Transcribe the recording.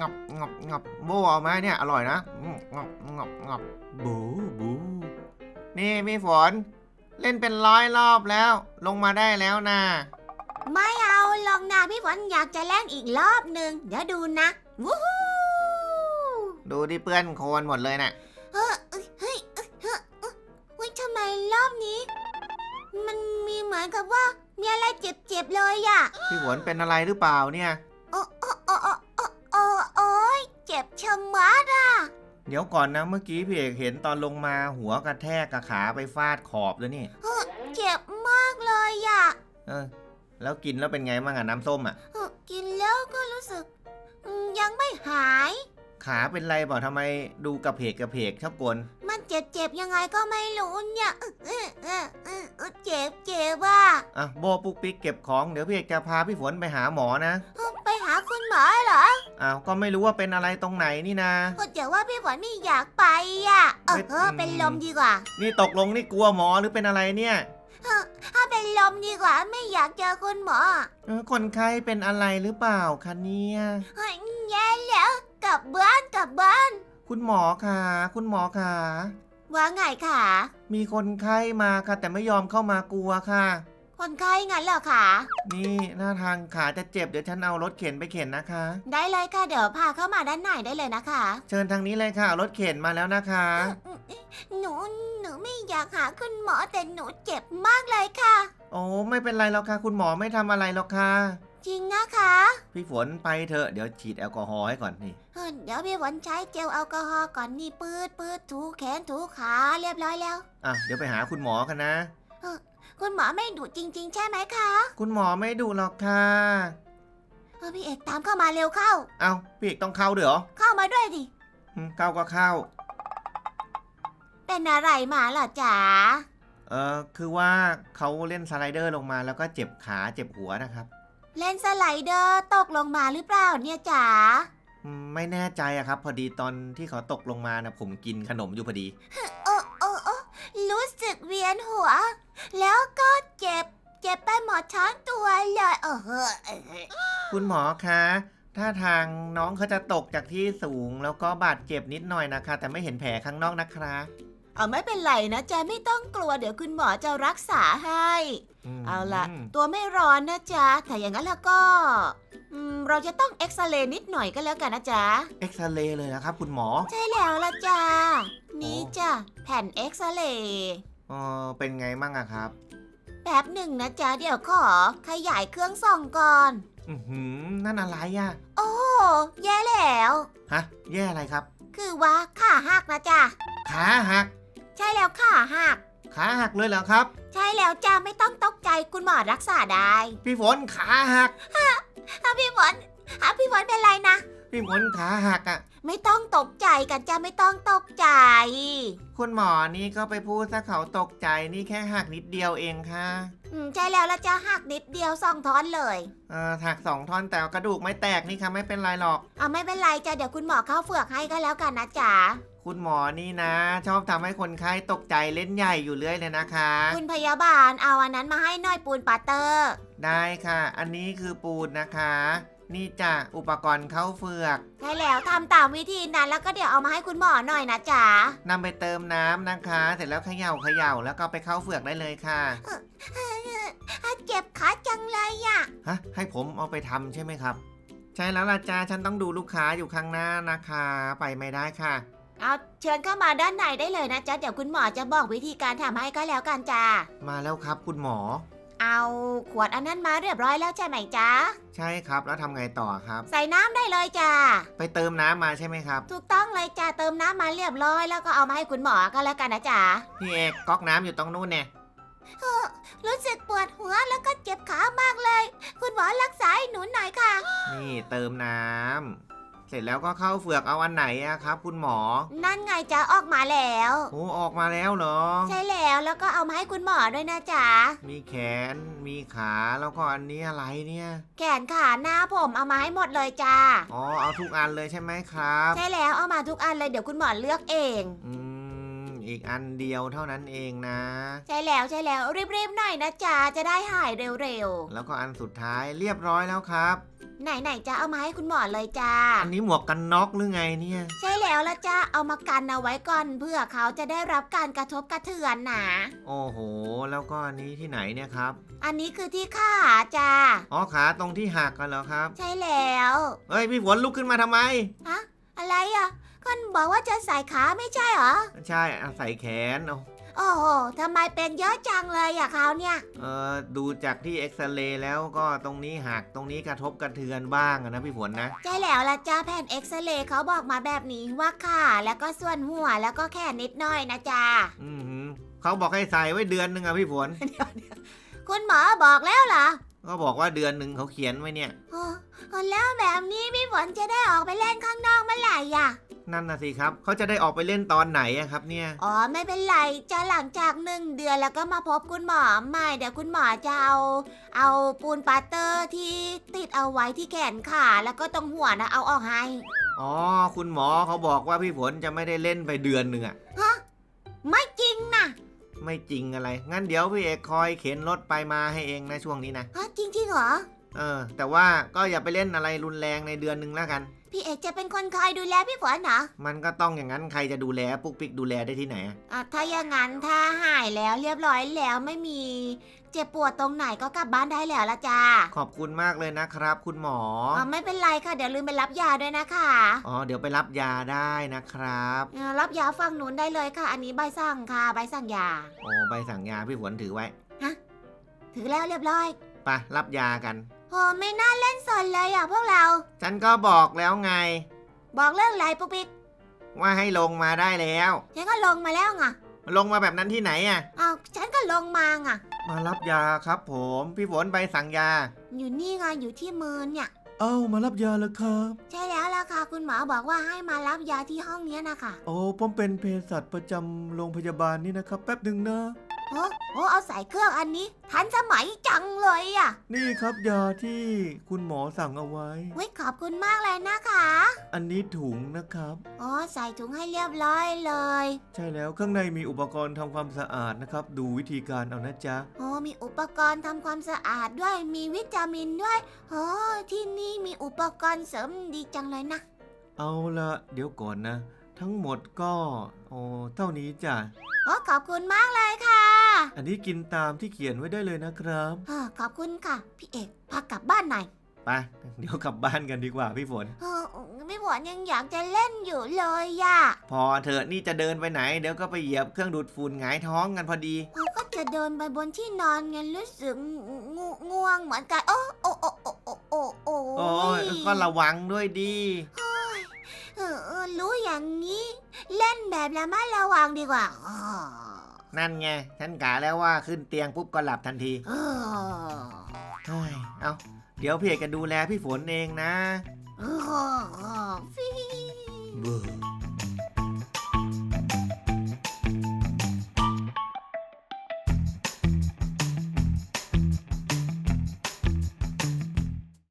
งับงับงับโบเอาไหมเนี่ย อร่อยนะอืมงับงับงับบูบูนี่พี่ฝน เล่นเป็นร้อยรอบแล้ว ลงมาได้แล้วนะไม่เอาลองนาพี่ฝนอยากจะเล่นอีกรอบหนึ่งเดี๋ยวดูนะวู้ฮู้ดูที่เปื้อนโคลนหมดเลยน่ะเฮ้ยเฮ้ยเฮ้ยเฮ้ยเฮ้ยเฮ้ยทำไมรอบนี้ มันมีเหมือนกับว่ามีอะไรเจ็บๆเลยอะพี่ฝนเป็นอะไรหรือเปล่าเนี่ย เดี๋ยวก่อนนะเมื่อกี้พี่เอกเห็นตอนลงมาหัวกระแทกกับขาไปฟาดขอบเลยนี่ เฮ้ยเจ็บมากเลยอะเออ แล้วกินแล้วเป็นไงบ้างอะน้ำส้มอะเออกินแล้วก็รู้สึกอืมยังไม่หาย ขาเป็นไรเปล่าทำไมดูกระเพกกระเพกชอบกลมันเจ็บๆยังไงก็ไม่รู้เนี่ยเออเออเออเออเจ็บเจ็บว่ะอะโบปุ๊กปิ๊กเก็บของเดี๋ยวพี่เอกจะพาพี่ฝนไปหาหมอนะ เออไป หาคุณหมอเหรออ้าวก็ไม่รู้ว่าเป็นอะไรตรงไหนนี่นะ ก็เดี๋ยวว่าพี่ฝนไม่อยากไปอะ เออไม่เออเป็นลมดีกว่า นี่ตกลงนี่กลัวหมอหรือเป็นอะไรเนี่ยถ้าเป็นลมดีกว่าไม่อยากเจอคุณหมอเออคนไข้เป็นอะไรหรือเปล่าคะเนี่ยเฮ้ยแย่แล้วกลับบ้านกลับบ้าน คุณหมอคะคุณหมอคะว่าไงค่ะ มีคนไข้มาค่ะ แต่ไม่ยอมเข้ามากลัวค่ะ คนไข้งั้นเหรอคะ นี่หน้าทางขาจะเจ็บเดี๋ยวฉันเอารถเข็นไปเข็นนะคะ ได้เลยค่ะ เดี๋ยวพาเข้ามาด้านในได้เลยนะคะ เชิญทางนี้เลยค่ะเอารถเข็นมาแล้วนะคะ หนูหนูไม่อยากหาคุณหมอแต่หนูเจ็บมากเลยค่ะ โอ้ไม่เป็นไรหรอกค่ะ คุณหมอไม่ทำอะไรหรอกค่ะ จริงนะคะพี่ฝนไปเถอะเดี๋ยวฉีดแอลกอฮอล์ให้ก่อนนี่ เออเดี๋ยวพี่ฝนใช้เจลแอลกอฮอล์ก่อนนี่ปืดปืดถูแขนถูขาเรียบร้อยแล้ว อะเดี๋ยวไปหาคุณหมอกันนะ คุณหมอไม่ดุจริง ๆ ใช่ไหมคะคุณหมอไม่ดุหรอกค่ะ เออพี่เอกตามเข้ามาเร็วเข้า เอาพี่เอกต้องเข้าด้วยเหรอเข้ามาด้วยดิ อืมเข้าก็เข้า เป็นอะไรมาล่ะจ๋าเออคือว่าเขาเล่นสไลเดอร์ลงมาแล้วก็เจ็บขาเจ็บหัวนะครับเล่นสไลเดอร์ตกลงมาหรือเปล่าเนี่ยจ๋าอืมไม่แน่ใจอะครับ พอดีตอนที่เขาตกลงมานะผมกินขนมอยู่พอดี โอ้โอ้โอ้รู้สึกเวียนหัว แล้วก็เจ็บ เจ็บไปหมดทั้งตัวเลยเออเออเออคุณหมอคะถ้าทางน้องเขาจะตกจากที่สูง แล้วก็บาดเจ็บนิดหน่อยนะคะ แต่ไม่เห็นแผลข้างนอกนะคะเอาไม่เป็นไรนะจ๊ะไม่ต้องกลัวเดี๋ยวคุณหมอจะรักษาให้ มเอาล่ะตัวไม่ร้อนนะจ๊ะถ้าอย่างนั้นแล้วก็อืมเราจะต้องเอ็กซเรย์นิดหน่อยก็แล้วกันนะจ๊ะ เอ็กซเรย์เลยนะครับ คุณหมอ ใช่แล้วละจ้านี่จ้ะแผ่นเอ็กซเรย์ เออเป็นไงมั่งอะครับ แป๊บหนึ่งนะจ๊ะเดี๋ยวขอขยายเครื่องส่องก่อน อือหือนั่นอะไรอะโอ้แย่แล้ว ฮะ แย่อะไรครับ คือว่าขาหักนะจ๊ะขาหักใช่แล้วขาหัก ขาหักเลยเหรอครับ ใช่แล้วจ้าไม่ต้องตกใจคุณหมอรักษาได้พี่ฝนขาหักถ้าพี่ฝนถ้าพี่ฝนเป็นไรนะ พี่ฝนขาหักอะไม่ต้องตกใจกันจ้าไม่ต้องตกใจ คุณหมอนี่ก็ไปพูดซะเขาตกใจนี่แค่หักนิดเดียวเองค่ะอืมใช่แล้วละจ้าหักนิดเดียวสองท่อนเลยเออหักสองท่อนแต่กระดูกไม่แตกนี่ค่ะไม่เป็นไรหรอก เอาไม่เป็นไรจ้าเดี๋ยวคุณหมอเข้าเฟือกให้ก็แล้วกันนะจ๊ะคุณหมอนี่นะ ชอบทำให้คนไข้ตกใจเล่นใหญ่อยู่เรื่อยเลยนะคะ คุณพยาบาลเอาอันนั้นมาให้หน่อยปูนปาเตอร์ ได้ค่ะ อันนี้คือปูนนะคะ นี่จ้ะอุปกรณ์เข้าเฟือกใช่แล้วทำตามวิธีนั้นแล้วก็เดี๋ยวเอามาให้คุณหมอหน่อยนะจ๊ะนำไปเติมน้ำนะคะ เสร็จแล้วเขย่าเขย่าแล้วก็ไปเข้าเฟือกได้เลยค่ะเจ็บขาจังเลยอะฮะให้ผมเอาไปทำใช่ไหมครับ ใช่แล้วล่ะจ้าฉันต้องดูลูกค้าอยู่ข้างหน้านะคะ ไปไม่ได้ค่ะ เอาเชิญเข้ามาด้านในได้เลยนะจ๊ะ เดี๋ยวคุณหมอจะบอกวิธีการทำให้ก็แล้วกันจ้า มาแล้วครับคุณหมอ เอาขวดอันนั้นมาเรียบร้อยแล้วใช่ไหมจ๊ะ ใช่ครับแล้วทำไงต่อครับ ใส่น้ำได้เลยจ้าไปเติมน้ำมาใช่ไหมครับ ถูกต้องเลยจ้าเติมน้ำมาเรียบร้อยแล้วก็เอามาให้คุณหมอก็แล้วกันนะจ๊ะ พี่เอกก๊อกน้ำอยู่ตรงนู้นเนี่ยรู้สึกปวดหัวแล้วก็เจ็บขามากเลย คุณหมอรักษาให้หนูหน่อยค่ะ นี่เติมน้ำ เสร็จแล้วก็เข้าเฟือกเอาอันไหนอะครับ คุณหมอ นั่นไงจ๊ะออกมาแล้ว โอ้ออกมาแล้วเหรอ ใช่แล้วแล้วก็เอามาให้คุณหมอด้วยนะจ๊ะ มีแขน มีขาแล้วก็อันนี้อะไรเนี่ย แขนขาหน้าผมเอามาให้หมดเลยจ้าอ๋อเอาทุกอันเลยใช่ไหมครับ ใช่แล้วเอามาทุกอันเลยเดี๋ยวคุณหมอเลือกเองอืมอีกอันเดียวเท่านั้นเองนะ ใช่แล้วใช่แล้วรีบๆหน่อยนะจ๊ะจะได้หายเร็วแล้วก็อันสุดท้ายเรียบร้อยแล้วครับ ๆ ไหนๆจะเอามาให้คุณหมอเลยจ้า อันนี้หมวกกันน็อกหรือไงเนี่ย ใช่แล้วละจ้าเอามากันเอาไว้ก่อนเพื่อเขาจะได้รับการกระทบกระเทือนนะโอ้โห แล้วก็อันนี้ที่ไหนเนี่ยครับ อันนี้คือที่ขาจ้า อ๋อขาตรงที่หักกันเหรอครับ ใช่แล้ว เฮ้ยพี่ฝนลุกขึ้นมาทำไมอะอะไรอะคนบอกว่าจะใส่ขาไม่ใช่เหรอ ใช่อะใส่แขนเอา โอ้โหทำไมเป็นเยอะจังเลยอะเขาเนี่ย เออดูจากที่เอ็กซเรย์แล้วก็ตรงนี้หักตรงนี้กระทบกระเทือนบ้างอะนะพี่ฝนนะ ใช่แล้วละจ้าแผ่นเอ็กซเรย์เขาบอกมาแบบนี้ว่าขาแล้วก็ส่วนหัวแล้วก็แขนนิดหน่อยนะจ้าอือหือเขาบอกให้ใส่ไว้เดือนหนึ่งอะพี่ฝน คุณหมอบอกแล้วเหรอก็บอกว่าเดือนหนึ่งเขาเขียนไว้เนี่ย โอ้แล้วแบบนี้พี่ฝนจะได้ออกไปเล่นข้างนอกเมื่อไหร่อะ นั่นนะสิครับ เขาจะได้ออกไปเล่นตอนไหนอะครับเนี่ย อ๋อไม่เป็นไรจะหลังจากหนึ่งเดือนแล้วก็มาพบคุณหมอใหม่เดี๋ยวคุณหมอจะเอาเอาปูนปาเตอร์ที่ติดเอาไว้ที่แขนขาแล้วก็ตรงหัวนะเอาออกให้อ๋อ คุณหมอเขาบอกว่าพี่ฝนจะไม่ได้เล่นไปเดือนหนึ่งอะไม่จริงนะไม่จริงอะไร งั้นเดี๋ยวพี่เอกคอยเข็นรถไปมาให้เองนะช่วงนี้นะฮะจริงๆเหรอ เออ แต่ว่าก็อย่าไปเล่นอะไรรุนแรงในเดือนหนึ่งแล้วกันพี่ เอกจะเป็นคนคอยดูแลพี่ฝนเหรอมันก็ต้องอย่างนั้นใครจะดูแลปุ๊กปิ๊กดูแลได้ที่ไหนอะอะถ้าอย่างนั้นถ้าหายแล้วเรียบร้อยแล้วไม่มี เจ็บปวดตรงไหนก็กลับบ้านได้แล้วละจ้าขอบคุณมากเลยนะครับ คุณหมออ๋อไม่เป็นไรค่ะ เดี๋ยวลืมไปรับยาด้วยนะคะอ๋อเดี๋ยวไปรับยาได้นะครับเอ่อรับยาฝั่งนู้นได้เลยค่ะ อันนี้ใบสั่งค่ะ ใบสั่งยาโอ้ใบสั่งยาพี่ฝนถือไว้ ถือแล้วเรียบร้อย ไปรับยากัน โอ้ไม่น่าเล่นสนเลยอะพวกเรา ฉันก็บอกแล้วไง บอกเรื่องอะไรปุ๊กปิ๊กว่าให้ลงมาได้แล้ว ฉันก็ลงมาแล้วไงลงมาแบบนั้นที่ไหนอะอ้าวฉันก็ลงมาไงมารับยาครับผม พี่ฝนใบสั่งยา อยู่นี่ไงอยู่ที่มือเนี่ย เอ้ามารับยาแล้วครับ ใช่แล้วล่ะค่ะ คุณหมอบอกว่าให้มารับยาที่ห้องเนี้ยนะคะ โอ้ผมเป็นเภสัชประจำโรงพยาบาลนี่นะครับ แป๊บหนึ่งนะ โอ้โอ้เอาใส่เครื่องอันนี้ ทันสมัยจังเลยอะนี่ครับยาที่คุณหมอสั่งเอาไว้ เว้ยขอบคุณมากเลยนะคะ อันนี้ถุงนะครับ อ๋อใส่ถุงให้เรียบร้อยเลย ใช่แล้วข้างในมีอุปกรณ์ทำความสะอาดนะครับ ดูวิธีการเอานะจ๊ะ โอ้มีอุปกรณ์ทำความสะอาดด้วย มีวิตามินด้วยโอ้ที่นี่มีอุปกรณ์เสริมดีจังเลยนะ เอาละเดี๋ยวก่อนนะ ทั้งหมดก็โอ้เท่านี้จ้ะ โอ้ขอบคุณมากเลยค่ะอันนี้กินตามที่เขียนไว้ได้เลยนะครับเออขอบคุณค่ะ พี่เอกพากลับบ้านหน่อยไปเดี๋ยวกลับบ้านกันดีกว่าพี่ฝน เออพี่หวนยังอยากจะเล่นอยู่เลยอะพอเถอะนี่จะเดินไปไหน เดี๋ยวก็ไปเหยียบเครื่องดูดฝุ่นหงายท้องกันพอดีเขาก็จะเดินไปบนที่นอนไงรู้สึกงง่วงเหมือนกัน โอ้โอ้โอ้โอ้โอ้โอ้โอ้โอ้ยก็ระวังด้วยดี เออเออ รู้อย่างนี้ เล่นแบบระมัดระวังดีกว่าอ๋อนั่นไง ฉันกะแล้วว่าขึ้นเตียงปุ๊บก็หลับทันทีเออเฮ้ยเอาเดี๋ยวพี่เอกจะดูแลพี่ฝนเองนะเออเออฟิ เบื่อ